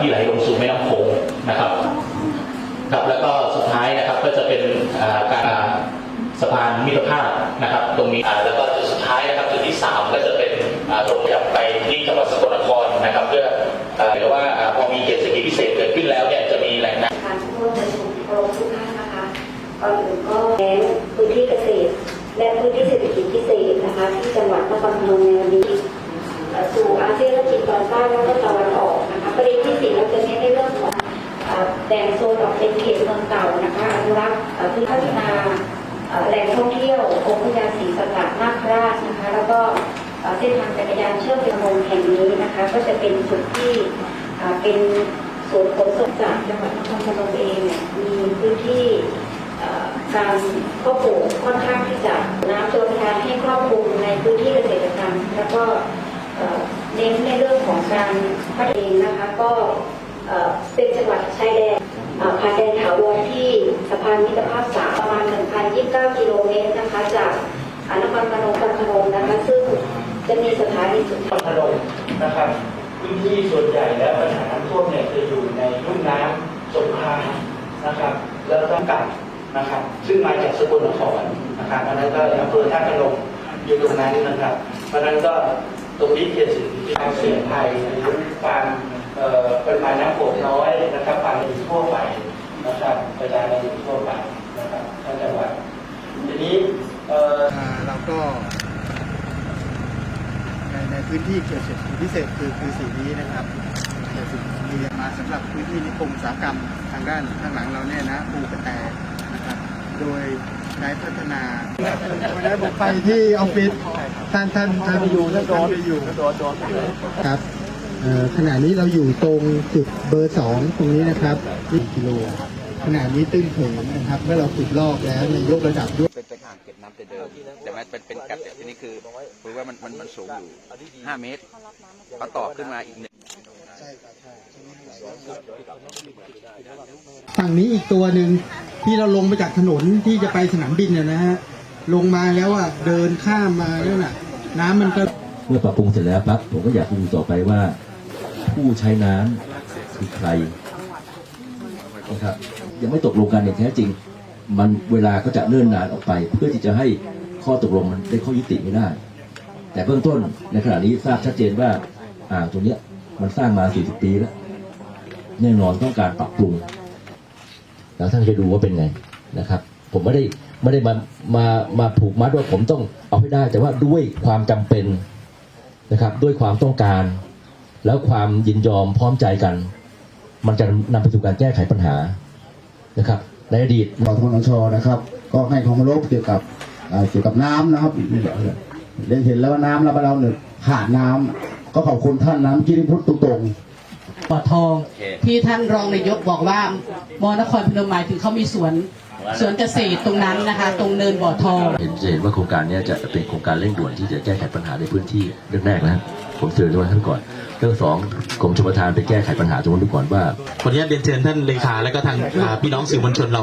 ที่ไหลลงสู่แม่น้ำโขงนะครับครับแล้วก็สุดท้ายนะครับก็จะเป็นการสะพานมิตรภาพนะครับ ตรงนี้แล้วก็จุดสุดท้ายนะครับจุดที่สามก็จะเป็นตรงกับไปที่จังหวัดสกลนครนะครับ เพื่อหรือว่าพอมีเหตุเศรกิจพิเศษเกิดขึ้นแล้วเนี่ยจะมีแหล่งน้ำการร่วมประชุมโปรทุกท่านนะคะก่อนอื่นก็แน้นาเอ่อแหล่งท่องเที่ยวองค์พญาศรีสัตตนาคราชนะคะ แล้วก็เส้นทางจักรยานเชื่อมเป็นวงแห่งนี้นะคะ ก็จะเป็นจุดที่เป็นส่วนขนส่งจากจังหวัดนครพนมเองเนี่ยมีพื้นที่การครอบคลุมค่อนข้างที่จะน้ำโจรทานให้ครอบคลุมในพื้นที่เกษตรกรรม แล้วก็เน้นในเรื่องของการพัฒนาเองนะคะก็เป็นจังหวัดชายแดนผ่านแดนถาวรที่สะพานมิตรภาพสามประมา 1,029 กิโลเมตรนะคะ จากอนครพนมกันพนมนะคะ ซึ่งจะมีสถานีสุดพนมนะครับพื้นที่ส่วนใหญ่และปัญหาน้ำท่วมเนี่ยจะอยู่ในลุ่มน้ำสงขลานะครับ แล้วก็กันนะครับ ซึ่งมาจากสกลนครนะครับอันนั้นก็อำเภอท่าตุพนมอยู่ตรงนั้นนะครับเพราะนั้นก็ตรงนี้เกิดสิ่งที่ทางเสี่ยงภัยหรือความเอ่อปริมาณน้ำฝนน้อยนะครับความอยู่ทั่วไปนะครับกระจายมาอยู่ทั่วไปนะครับทั้งจังหวัดที นี้เอ่ออ่าเราก็ในในพื้นที่เขตเศรษฐกิจพิเศษคือคือสีนี้นะครับเขตเศรษฐกิจมีมาสำหรับพื้นที่นิคมอุตสาหกรรมทางด้านข้างหลังเราเนี่ยนะปูกระแตนะครับโดยใช้พัฒนาวันนั้นผมไปที่ออฟฟิศท่านท่านท่านไปอยู่ท่านโดนไปอยู่ครับเอ่อขณะนี้เราอยู่ตรงจุดเบอร์สองตรงนี้นะครับที่กิโล ขณะนี้ตื้นเขินนะครับ เมื่อเราขุดลอกแล้วเนี่ยยกระดับด้วยเป็นเป็นอ่างเก็บน้ำแต่เดิมแต่มันเป็นเป็นกัดแต่ที่นี่คือคือว่ามันมันมันสูงอยู่ 5 เมตรพอต่อขึ้นมาอีกหนึ่งฝั่งนี้อีกตัวหนึ่งที่เราลงมาจากถนนที่จะไปสนามบินเนี่ยนะฮะลงมาแล้วอะเดินข้ามมาแล้วน่ะ น้ำมันก็เมื่อปรับปรุงเสร็จแล้วปั๊บผมก็อยากดูต่อไปว่า ผู้ใช้น้ำคือใครนะครับ ยังไม่ตกลงกันอย่างแท้จริง มันเวลาก็จะเลื่อนนานออกไป เพื่อที่จะให้ข้อตกลงมันได้ข้อยุติไม่ได้ แต่เบื้องต้นในขณะนี้ทราบชัดเจนว่าอ่างตรงเนี้ยมันสร้างมา 40 ปีแล้วแน่นอนต้องการปรับปรุงแล้วท่านจะดูว่าเป็นไงนะครับ ผมไม่ได้ไม่ได้มามามาผูกมัดว่าผมต้องเอาให้ได้ แต่ว่าด้วยความจำเป็นนะครับ ด้วยความต้องการ แล้วความยินยอมพร้อมใจกัน มันจะนำไปสู่การแก้ไขปัญหา นะครับในอดีตกทนชนะครับ ก็ให้ความเคารพเกี่ยวกับเอ่อเกี่ยวกับน้ำนะครับได้เห็นแล้วว่าน้ำเราเราเนี่ยขาดน้ำก็ขอบคุณท่านน้ำกิริพุทธตรงบ่อทองที่ท่านรองนายกบอกว่ามอนครพนมหมายถึงเขามีสวนสวนเกษตรตรงนั้นนะคะ ตรงเนินบ่อทองเห็นจะเห็นว่าโครงการเนี้ยจะเป็นโครงการเร่งด่วนที่จะแก้ไขปัญหาในพื้นที่เรื่องแรกนะผมเตือนไว้ท่านก่อน เรื่องสองกรมชลประทานไปแก้ไขปัญหาตรงนู้นดูก่อนว่าวันนี้เรียนเชิญท่านเลขาและก็ทางพี่น้องสื่อมวลชนเรา